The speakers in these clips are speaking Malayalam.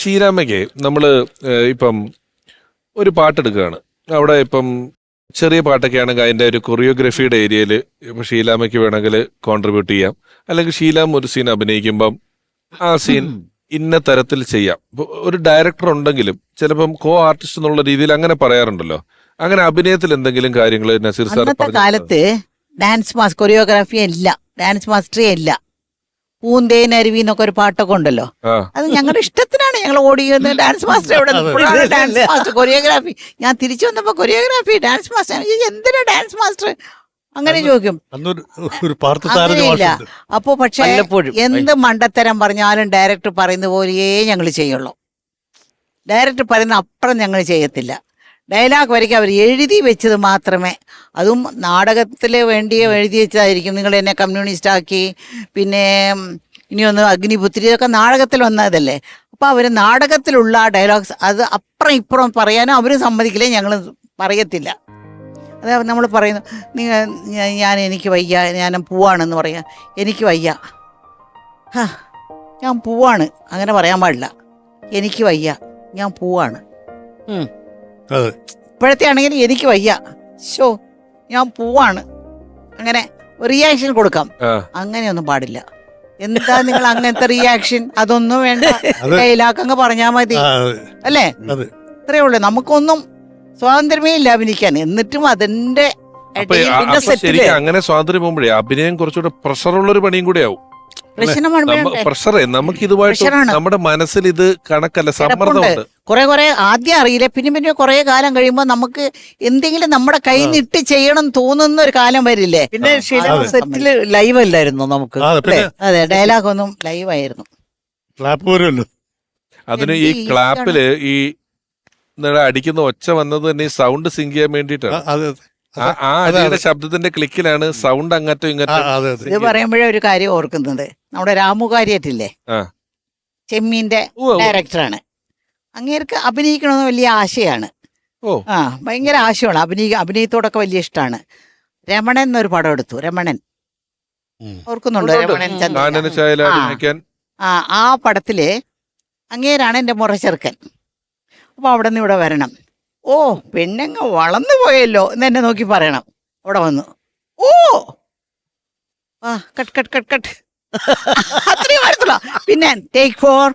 ഷീരാമയ്ക്ക് നമ്മൾ ഇപ്പം ഒരു പാട്ടെടുക്കുകയാണ്. അവിടെ ഇപ്പം ചെറിയ പാട്ടൊക്കെ ആണെങ്കിൽ അതിന്റെ ഒരു കൊറിയോഗ്രഫിയുടെ ഏരിയയിൽ ഇപ്പം ഷീലാമയ്ക്ക് വേണമെങ്കിൽ കോൺട്രിബ്യൂട്ട് ചെയ്യാം. അല്ലെങ്കിൽ ഷീലാം ഒരു സീൻ അഭിനയിക്കുമ്പം ആ സീൻ ഇന്ന തരത്തിൽ ചെയ്യാം. ഒരു ഡയറക്ടർ ഉണ്ടെങ്കിലും ചിലപ്പം കോ ആർട്ടിസ്റ്റ് എന്നുള്ള രീതിയിൽ അങ്ങനെ പറയാറുണ്ടല്ലോ. അങ്ങനെ അഭിനയത്തിൽ എന്തെങ്കിലും കാര്യങ്ങൾ നസീർ സാർ? കാലത്ത് ഡാൻസ് മാസ് കൊറിയോഗ്രാഫി ഇല്ല. ഡാൻസ് മാസ്റ്ററി ഇല്ല. പൂന്തേൻ അരുവി എന്നൊക്കെ ഒരു പാട്ടൊക്കെ ഉണ്ടല്ലോ. അത് ഞങ്ങളുടെ ഇഷ്ടത്തിനാണ് ഞങ്ങൾ ഓടിയത് ഡാൻസ് മാസ്റ്റർ എവിടെ ഡാൻസ് മാസ്റ്റർ കൊറിയോഗ്രാഫി ഞാൻ തിരിച്ചു വന്നപ്പോ കൊറിയോഗ്രാഫി ഡാൻസ് മാസ്റ്റർ എന്തിനാ ഡാൻസ് മാസ്റ്റർ അങ്ങനെ ചോദിക്കും. അപ്പോ പക്ഷെ എന്ത് മണ്ടത്തരം പറഞ്ഞാലും ഡയറക്ടർ പറയുന്ന പോലെയേ ഞങ്ങൾ ചെയ്യുള്ളൂ. ഡയറക്ടർ പറയുന്ന അപ്പുറം ഞങ്ങൾ ചെയ്യത്തില്ല. ഡയലോഗ് വരയ്ക്ക് അവർ എഴുതി വെച്ചത് മാത്രമേ. അതും നാടകത്തിൽ വേണ്ടി എഴുതി വെച്ചതായിരിക്കും. നിങ്ങൾ എന്നെ കമ്മ്യൂണിസ്റ്റ് ആക്കി പിന്നെ ഇനി ഇനിയൊന്ന് അഗ്നിപുത്രി ഇതൊക്കെ നാടകത്തിൽ വന്നതല്ലേ. അപ്പോൾ അവർ നാടകത്തിലുള്ള ഡയലോഗ്സ് അത് അപ്പുറം ഇപ്പുറം പറയാനും അവർ സമ്മതിക്കില്ലേ ഞങ്ങൾ പറയത്തില്ല. അത് നമ്മൾ പറയുന്നു നിങ്ങൾ ഞാൻ- എനിക്ക് വയ്യ ഞാൻ പോവാണെന്ന് പറയാം. എനിക്ക് വയ്യ. ഞാൻ പോവാണ്. അങ്ങനെ പറയാൻ പാടില്ല. എനിക്ക് വയ്യ ഞാൻ പോവാണ്. ഇപ്പോഴത്തെ ആണെങ്കിൽ എനിക്ക് വയ്യ. ഷോ ഞാൻ പോവാണ്. അങ്ങനെ റിയാക്ഷൻ കൊടുക്കാം. അങ്ങനെ അങ്ങനെയൊന്നും പാടില്ല. എന്താ നിങ്ങൾ അങ്ങനത്തെ റിയാക്ഷൻ അതൊന്നും വേണ്ട. കയ്യിലാക്കങ്ങ് പറഞ്ഞാ മതി. അല്ലേ? ഇത്രയേ ഇത്രേ ഉള്ളൂ. നമുക്കൊന്നും സ്വാതന്ത്ര്യമേ ഇല്ല അഭിനയിക്കാൻ. എന്നിട്ടും അതിന്റെ അങ്ങനെ സ്വാതന്ത്ര്യം പോകുമ്പോഴേ അഭിനയം കുറച്ചുകൂടെ പ്രഷറുള്ള ഒരു പണിയും കൂടെ ആവും? പ്രഷറേ നമുക്ക് ഇതുമായിട്ട് നമ്മുടെ മനസ്സിൽ ഇത് കണക്കല്ല സമ്മർദ്ദമുണ്ട്. കുറെ കുറെ ആദ്യം അറിയില്ല? പിന്നെ പിന്നെ കുറെ കാലം കഴിയുമ്പോൾ നമുക്ക് എന്തെങ്കിലും നമ്മുടെ കയ്യിൽ നിട്ട് ഇട്ട് ചെയ്യണം തോന്നുന്ന ഒരു കാലം വരില്ലേ? പിന്നെ. സെറ്റിൽ ലൈവ് അല്ലായിരുന്നു നമുക്ക്? അതെ അതെ ഡയലോഗ് ഒന്നും ലൈവ് ആയിരുന്നു. ക്ലാപ്പ് വരുമല്ലോ അതിന് ഈ ക്ലാപ്പിൽ ഈ അടിക്കുന്ന ഒച്ച വന്നത് തന്നെ സൗണ്ട് സിങ്ക് ചെയ്യാൻ വേണ്ടിയിട്ടാണ്. അതെ. ആ അടിയുടെ ശബ്ദത്തിന്റെ ക്ലിക്കിലാണ് സൗണ്ട് അങ്ങറ്റം ഇങ്ങനത്തെ ഇത് പറയുമ്പോഴേ ഒരു കാര്യം ഓർക്കുന്നത് നമ്മുടെ രാമു കാര്യറ്റില്ലേ. ചെമ്മീന്റെ. ഡയറക്ടറാണ്. അങ്ങേർക്ക് അഭിനയിക്കണമെന്ന് വലിയ ആശയാണ്. ഓ. ആ ഭയങ്കര ആശയമാണ് അഭിനയ അഭിനയത്തോടൊക്കെ വലിയ ഇഷ്ടമാണ് രമണൻ എന്നൊരു പടം എടുത്തു. രമണൻ. ഓർക്കുന്നുണ്ടോ. രമണൻ ചന്ദ്രൻ? ആ. ആ പടത്തിൽ അങ്ങേരാണ് എന്റെ മുറച്ചെറുക്കൻ. അപ്പൊ അവിടെ നിന്ന് ഇവിടെ വരണം. ഓ പെണ്ണങ്ങ് വളർന്നു പോയല്ലോ എന്ന് എന്നെ നോക്കി പറയണം. അവിടെ വന്നു. ഓ! ആ കട്ട് കട്ട് കട്ട് കട്ട്. അത്രയും വരത്തുള്ളൂ പിന്നെ take four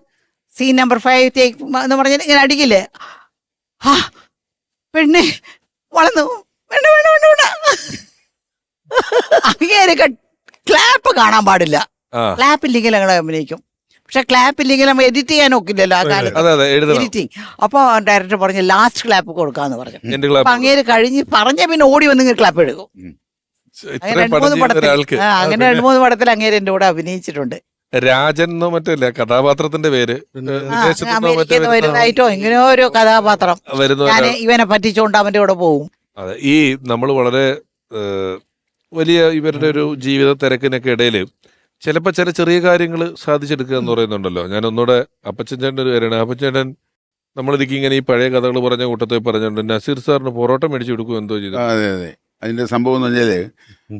scene number five take എന്ന് പറഞ്ഞാൽ ഇങ്ങനെ അടിക്കില്ലേ? ആ പെണ്ണെ വളർന്നു. വേണ്ട വേണ്ട വേണ്ട വേണ്ട. അങ്ങേരൊക്കെ ക്ലാപ്പ് കാണാൻ പാടില്ല. ക്ലാപ്പ് ഇല്ലെങ്കിൽ ഞങ്ങളെ അഭിനയിക്കും. പക്ഷെ ക്ലാപ്പ് ഇല്ലെങ്കിൽ നമ്മൾ എഡിറ്റ് ചെയ്യാൻ ഒക്കില്ലല്ലോ ആ കാലത്ത്. അതെ അതെ എഴുതണം. എഡിറ്റിങ് അപ്പൊ ഡയറക്ടർ പറഞ്ഞു ലാസ്റ്റ് ക്ലാപ്പ് കൊടുക്കാന്ന് പറഞ്ഞു. എന്റെ അപ്പൊ അങ്ങേര് കഴിഞ്ഞ് പറഞ്ഞ പിന്നെ ഓടി വന്ന് ക്ലാപ്പ് എടുക്കും. അങ്ങനെ ഇത്രയും രണ്ട് മൂന്ന് പടത്തിൽ. ഒരാൾക്ക്. ആ, അങ്ങനെ രണ്ട് മൂന്ന് പടത്തിൽ അങ്ങേര് എന്റെ കൂടെ അഭിനയിച്ചിട്ടുണ്ട്. രാജൻ എന്നോ മറ്റല്ല കഥാപാത്രത്തിന്റെ പേര്. ആ, വിദേശത്തുനിന്നോ മറ്റോ അമേരിക്കയിൽ വരുന്ന- വരുന്നതായിട്ടോ ഇങ്ങനെയോ ഒരു കഥാപാത്രം. വരുന്ന ഞാൻ ഒരാൾ. ഇവനെ പറ്റിച്ചോണ്ട് അവന്റെ കൂടെ പോകും അതെ ഈ നമ്മൾ വളരെ ഏഹ്, വലിയ ഇവരുടെ ഒരു ജീവിത തിരക്കിനൊക്കെ ഇടയിൽ ചിലപ്പോൾ ചില ചെറിയ കാര്യങ്ങൾ സാധിച്ചെടുക്കുക എന്ന് പറയുന്നുണ്ടല്ലോ. ഞാൻ ഒന്നുകൂടെ അപ്പച്ചൻ ചേട്ടന്റെ ഒരു കാര്യമാണ്. അപ്പച്ചേട്ടൻ നമ്മളിതിക്ക് ഇങ്ങനെ ഈ പഴയ കഥകൾ പറഞ്ഞ കൂട്ടത്തിൽ പറഞ്ഞിട്ടുണ്ട് നസീർ സാറിന് പൊറോട്ട മേടിച്ചു കൊടുക്കും എന്തോ ചെയ്തു. അതെ അതെ. അതിന്റെ സംഭവം എന്ന് പറഞ്ഞാൽ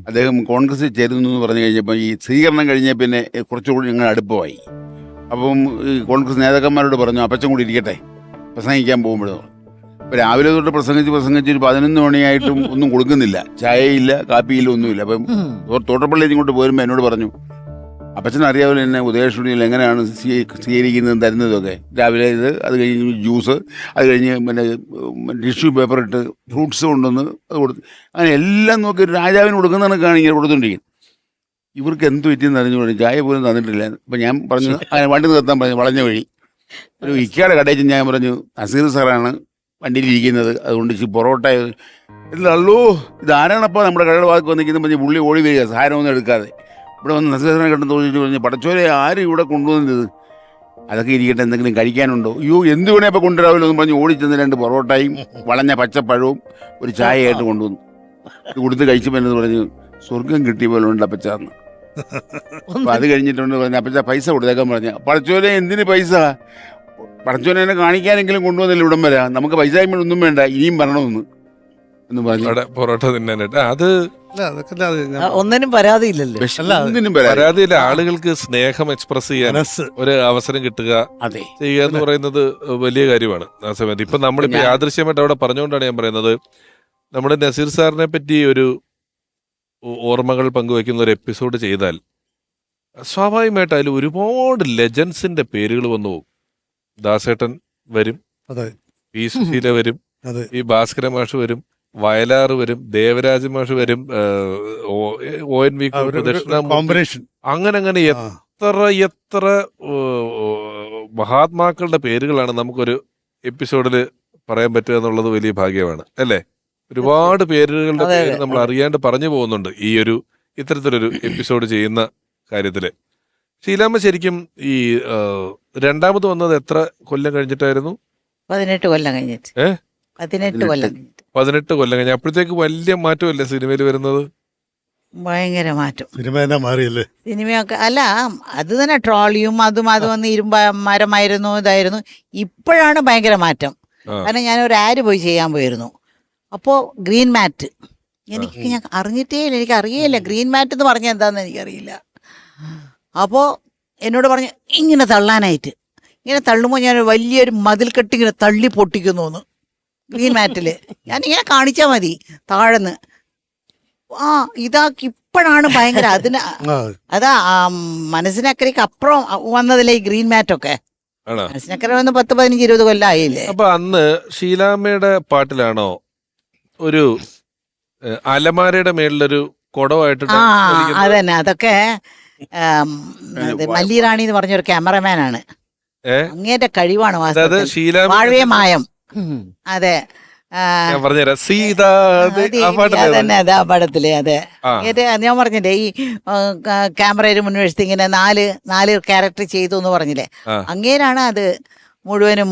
അദ്ദേഹം കോൺഗ്രസിൽ ചേരുന്നു എന്ന് പറഞ്ഞു കഴിഞ്ഞപ്പോൾ ഈ സ്വീകരണം കഴിഞ്ഞ പിന്നെ കുറച്ചുകൂടി ഞങ്ങൾ അടുപ്പമായി. അപ്പം ഈ കോൺഗ്രസ് നേതാക്കന്മാരോട് പറഞ്ഞു അപ്പച്ചൻ കൂടി ഇരിക്കട്ടെ. പ്രസംഗിക്കാൻ പോകുമ്പോഴോ. അപ്പോൾ രാവിലെ തൊട്ട് പ്രസംഗിച്ച് പ്രസംഗിച്ച് ഒരു പതിനൊന്ന് മണിയായിട്ടും ഒന്നും കൊടുക്കുന്നില്ല. ചായയില്ല കാപ്പിയില്ല ഒന്നുമില്ല. അപ്പം തോട്ടപ്പള്ളിയിൽ തോട്ടപ്പള്ളി ഇങ്ങോട്ട് പോരുമ്പോൾ എന്നോട് പറഞ്ഞു അപ്പച്ചൻ അറിയാമല്ലോ എന്നെ ഉദയസ്റ്റുഡിയോയിൽ എങ്ങനെയാണ് സ്വീ- സ്വീകരിക്കുന്നതും തരുന്നതൊക്കെ രാവിലെ ഇത് അത് കഴിഞ്ഞ് ജ്യൂസ് അത് കഴിഞ്ഞ് പിന്നെ ടിഷ്യൂ പേപ്പർ ഇട്ട് ഫ്രൂട്ട്സ് കൊണ്ടുവന്ന് അത് കൊടുത്ത് അങ്ങനെ എല്ലാം നോക്കി രാജാവിന് കൊടുക്കുന്ന കണക്കാണ് ഇങ്ങനെ കൊടുത്തോണ്ടിരിക്കുന്നത് ഇവർക്ക് എന്ത് പറ്റിയെന്ന് അറിഞ്ഞു പറഞ്ഞു ചായ പോലും തന്നിട്ടില്ല. അപ്പം ഞാൻ പറഞ്ഞു അങ്ങനെ വണ്ടി നിർത്താൻ പറഞ്ഞു വളഞ്ഞ വഴി. ഒരു ഇക്കയുടെ കടയിൽ ഞാൻ പറഞ്ഞു നസീർ സാറാണ് വണ്ടിയിലിരിക്കുന്നത് അതുകൊണ്ട് ഇച്ചിരി പൊറോട്ട അല്ലോ ഇതാരാണപ്പോൾ നമ്മുടെ കടയുടെ ഭാഗത്ത് വന്നിരിക്കുന്നത് പറഞ്ഞ് പുള്ളി ഓടി വരിക. സാധനമൊന്നും എടുക്കാതെ. ഇവിടെ വന്ന് നസീർ സാറിനെ കണ്ടെന്ന് ചോദിച്ചു പറഞ്ഞു പടച്ചോരെ ആരും ഇവിടെ കൊണ്ടുവന്നത്? അതൊക്കെ ഇരിക്കട്ടെ എന്തെങ്കിലും കഴിക്കാനുണ്ടോ? അയ്യോ എന്ത് വേണേ അപ്പോൾ കൊണ്ടുവരാമല്ലോ എന്ന് പറഞ്ഞ് ഓടിച്ചെന്ന് രണ്ട് പൊറോട്ടയും വളഞ്ഞ പച്ചപ്പഴവും ഒരു ചായയായിട്ട് കൊണ്ടുവന്നു. ഇത് കൊടുത്ത് കഴിച്ചപ്പോൾ എന്നത് പറഞ്ഞു സ്വർഗം കിട്ടിയ പോലെ ഉണ്ട് അപ്പച്ചാന്ന് അപ്പം അത് കഴിഞ്ഞിട്ടുണ്ട് പറഞ്ഞു അപ്പച്ച പൈസ കൊടുത്തേക്കാൻ പറഞ്ഞു. പടച്ചോനെ എന്തിന് പൈസ? പടച്ചോനെ എന്നെ കാണിക്കാനെങ്കിലും കൊണ്ടുവന്നില്ല ഇവിടം വരാം. നമുക്ക് പൈസ ഒന്നും വേണ്ട ഇനിയും വരണമെന്ന്. എന്ന് പറഞ്ഞു. പൊറോട്ട തിന്നാനായിട്ട്. അത് ഒന്നിനും പരാതിയില്ലല്ലേ? ഒന്നിനും പരാതിയില്ല. ആളുകൾക്ക് സ്നേഹം എക്സ്പ്രസ് ചെയ്യാൻ ഒരു അവസരം കിട്ടുക അതെ. ചെയ്യുക എന്ന് പറയുന്നത് വലിയ കാര്യമാണ്. ആ സമയത്ത് ഇപ്പൊ നമ്മളിപ്പോ യാദൃശ്യമായിട്ട് അവിടെ പറഞ്ഞുകൊണ്ടാണ് ഞാൻ പറയുന്നത്. നമ്മുടെ നസീർ സാറിനെ പറ്റി ഒരു ഓർമ്മകൾ പങ്കുവയ്ക്കുന്ന ഒരു എപ്പിസോഡ് ചെയ്താൽ സ്വാഭാവികമായിട്ട് അതിൽ ഒരുപാട് ലെജൻസിന്റെ പേരുകൾ വന്നു പോകും. ദാസേട്ടൻ വരും അതെ. പി സുശീല വരും അതെ. ഈ ഭാസ്കര മാഷ് വരും വയലാറ് വരും ദേവരാജ മാഷ് വരും ഒ- എൻ വി ദക്ഷിണാമൂർത്തി കോമ്പിനേഷൻ. അങ്ങനെ അങ്ങനെ എത്ര എത്ര മഹാത്മാക്കളുടെ പേരുകളാണ് നമുക്കൊരു എപ്പിസോഡിൽ പറയാൻ പറ്റുക എന്നുള്ളത് വലിയ ഭാഗ്യമാണ് അല്ലേ? ഒരുപാട് പേരുകളുടെ പേര് നമ്മൾ അറിയാണ്ട് പറഞ്ഞു പോകുന്നുണ്ട് ഈ ഒരു ഇത്തരത്തിലൊരു എപ്പിസോഡ് ചെയ്യുന്ന കാര്യത്തിൽ ശീലാമ്മ ശരിക്കും ഈ രണ്ടാമത് വന്നത് എത്ര കൊല്ലം കഴിഞ്ഞിട്ടായിരുന്നു? പതിനെട്ട് കൊല്ലം കഴിഞ്ഞിട്ട്. ഏ? പതിനെട്ട് കൊല്ലം പതിനെട്ട് കൊല്ലം കഴിഞ്ഞ. അപ്പോഴത്തേക്ക് വലിയ മാറ്റമല്ലേ സിനിമയിൽ വരുന്നത്? ഭയങ്കര മാറ്റം. സിനിമ തന്നെ മാറിയല്ലേ? സിനിമയൊക്കെ അല്ല അത് തന്നെ ട്രോളിയും അതും അതും വന്ന് ഇരുമ്പ മരമായിരുന്നു ഇതായിരുന്നു. ഇപ്പോഴാണ് ഭയങ്കര മാറ്റം. കാരണം ഞാൻ ഒരു ആര് പോയി ചെയ്യാൻ പോയിരുന്നു? അപ്പോ ഗ്രീൻ മാറ്റ്. എനിക്ക് ഞാൻ അറിഞ്ഞിട്ടേ ഇല്ല. എനിക്ക് അറിയില്ല ഗ്രീൻ മാറ്റ് എന്ന് പറഞ്ഞാൽ എന്താണെന്ന് എനിക്കറിയില്ല. അപ്പോ എന്നോട് പറഞ്ഞു ഇങ്ങനെ തള്ളാനായിട്ട്. ഇങ്ങനെ തള്ളുമ്പോൾ ഞാൻ വലിയൊരു മതിൽ കെട്ടിങ്ങനെ തള്ളി പൊട്ടിക്കുന്നു എന്ന്. ഗ്രീൻ മാറ്റിൽ ഞാൻ ഇങ്ങനെ കാണിച്ചാ മതി താഴെന്ന്. ആ ഇതാക്കി ഇപ്പോഴാണ് ഭയങ്കര അതിന് അതാ മനസ്സിനക്കരയ്ക്ക് അപ്പുറം വന്നതല്ലേ ഈ ഗ്രീൻ മാറ്റൊക്കെ മനസ്സിനക്കര വന്ന് പത്ത് പതിനഞ്ച് ഇരുപത് കൊല്ലം ആയില്ലേ അപ്പൊ അന്ന് ഷീലാമ്മയുടെ പാട്ടിലാണോ ഒരു അലമാരയുടെ മേളിലൊരു കുടമായിട്ട് ആ അതന്നെ. അതൊക്കെ മല്ലിറാണി എന്ന് പറഞ്ഞൊരു ക്യാമറമാനാണ്? അങ്ങേറ്റ കഴിവാണ് വാഴവേ മായം. അതെ. ഞാൻ പറഞ്ഞുതരാം. സീതാ അത് ആ പാട്ടല്ലേ അതന്നെ അതെ ആ പടത്തിൽ അതെ. ഇത് ഞാൻ പറഞ്ഞില്ലേ ഈ ക്യാമറയിൽ മുൻവശത്ത് ഇങ്ങനെ നാല് നാല് ക്യാരക്ടർ ചെയ്തു എന്ന് പറഞ്ഞില്ലേ? അങ്ങേരാണ് അത് മുഴുവനും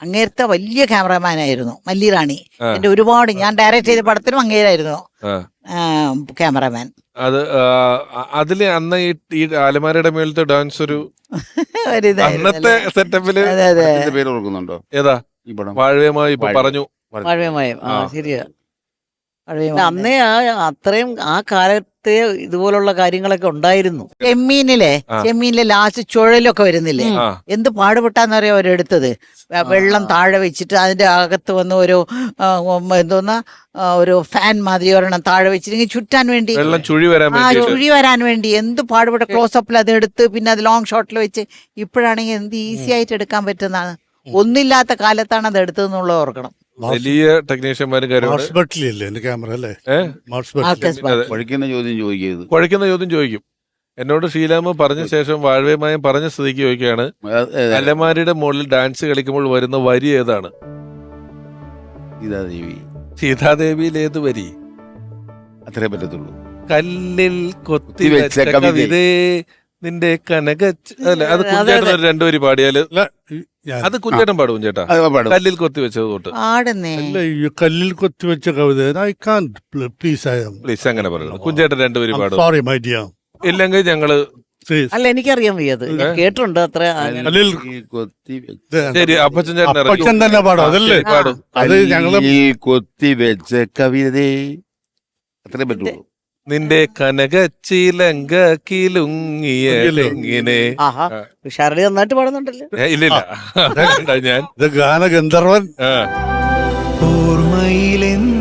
അങ്ങേരത്തെ വലിയ ക്യാമറമാനായിരുന്നു മല്ലിറാണി. റാണി എന്റെ ഒരുപാട് ഞാൻ ഡയറക്റ്റ് ചെയ്ത പടത്തിനും അങ്ങേരായിരുന്നു. ക്യാമറമാൻ. അത് അതിൽ അന്ന് ഈ അലമാരയുടെ മേളത്തെ ഡാൻസ് ഒരു അന്നത്തെ സെറ്റപ്പിൽ പേര് ഓർക്കുന്നുണ്ടോ? ഏതാ? വാഴവേമായി ഇപ്പൊ പറഞ്ഞു. ആ. ശരിയാ. അന്നേ ആ അത്രയും ആ കാലത്തെ ഇതുപോലുള്ള കാര്യങ്ങളൊക്കെ ഉണ്ടായിരുന്നു. ചെമ്മീനിലെ. ചെമ്മീനിലെ ലാസ്റ്റ് ചുഴലൊക്കെ വരുന്നില്ലേ? എന്ത് പാടുപെട്ടാന്നറിയാം അവരെടുത്തത്? വെള്ളം താഴെ വെച്ചിട്ട് അതിന്റെ അകത്ത് വന്ന് ഒരു എന്തോന്ന ഒരു ഫാൻ മാതിരി ഒരെണ്ണം താഴെ വെച്ചിട്ട് ചുറ്റാൻ വേണ്ടി. വെള്ളം ചുഴി വരാൻ ആ ചുഴി വരാൻ വേണ്ടി. എന്ത് പാടുപെട്ട ക്ലോസപ്പിൽ അത് എടുത്ത് പിന്നെ അത് ലോങ് ഷോട്ടിൽ വെച്ച്. ഇപ്പോഴാണെങ്കിൽ എന്ത് ഈസി ആയിട്ട് എടുക്കാൻ പറ്റുന്നതാണ്. ഒന്നില്ലാത്ത കാലത്താണ് അത് എടുത്തതെന്നുള്ളത് ഓർക്കണം. വലിയ ടെക്നീഷ്യന്മാരും കാര്യങ്ങളും എന്റെ ക്യാമറ അല്ലേ? മാർക്കസ് ബാ- അതെ. ചോദ്യം ചോദിക്കരുത്. കുഴയ്ക്കുന്ന ചോദ്യം ചോദിക്കും. എന്നോട് ഷീലാമ്മ പറഞ്ഞ ശേഷം വാഴവേമായും പറഞ്ഞ സ്ഥിതിക്ക് ചോദിക്കുകയാണ് അത് ഏതാ? അലമാരിയുടെ മുകളിൽ ഡാൻസ് കളിക്കുമ്പോൾ വരുന്ന വരി ഏതാണ്? ഇതാ ദേവി സീതാദേവിയിൽ ഏത് വരി? അത്രേ പറ്റത്തുള്ളൂ. കല്ലിൽ കൊത്തി വെച്ച കവിതേ. നിന്റെ കനക അല്ല അത് അതെ, കുഞ്ചേട്ടൻ അതെ. ഒരു രണ്ടുപേര് പാടിയാൽ. അല്ല ഈ ഞാൻ അത് കുഞ്ഞേട്ടൻ പാടും ചേട്ടാ. അത് പാടും. കല്ലിൽ കൊത്തി വെച്ചത് തൊട്ട്. കല്ലിൽ അല്ല ഈ കല്ലിൽ കൊത്തിവെച്ച കവിത I can please I please അങ്ങനെ പറയണം. കുഞ്ചേട്ടൻ രണ്ടുപേരും പാടും. സോറി മൈ ഡിയർ ഇല്ലെങ്കിൽ ഞങ്ങൾ അല്ല എനിക്കറിയാൻ വയ്യത് ഞാൻ കേട്ടിട്ടുണ്ട് അത്ര. അങ്ങനെ. കല്ലിൽ ഈ കൊത്തി വെച്ച- ശരി അപ്പച്ചൻ ചേട്ടൻ അപ്പച്ചൻ തന്നെ പാടും അതല്ലേ? പാടും. അത് ഞങ്ങൾ ഈ കൊത്തി വെച്ച കവിതേ. അത്രേ പറ്റുള്ളൂ. നിന്റെ കനകച്ചിലങ്ക കിലുങ്ങിയ തെങ്ങിനെ. ഷാരടി നന്നായിട്ട് പാടുന്നുണ്ടല്ലോ. ഇല്ലില്ല ഞാൻ. ഇത് ഗാനഗന്ധർവൻ. ഓർമ്മയിലെന്നും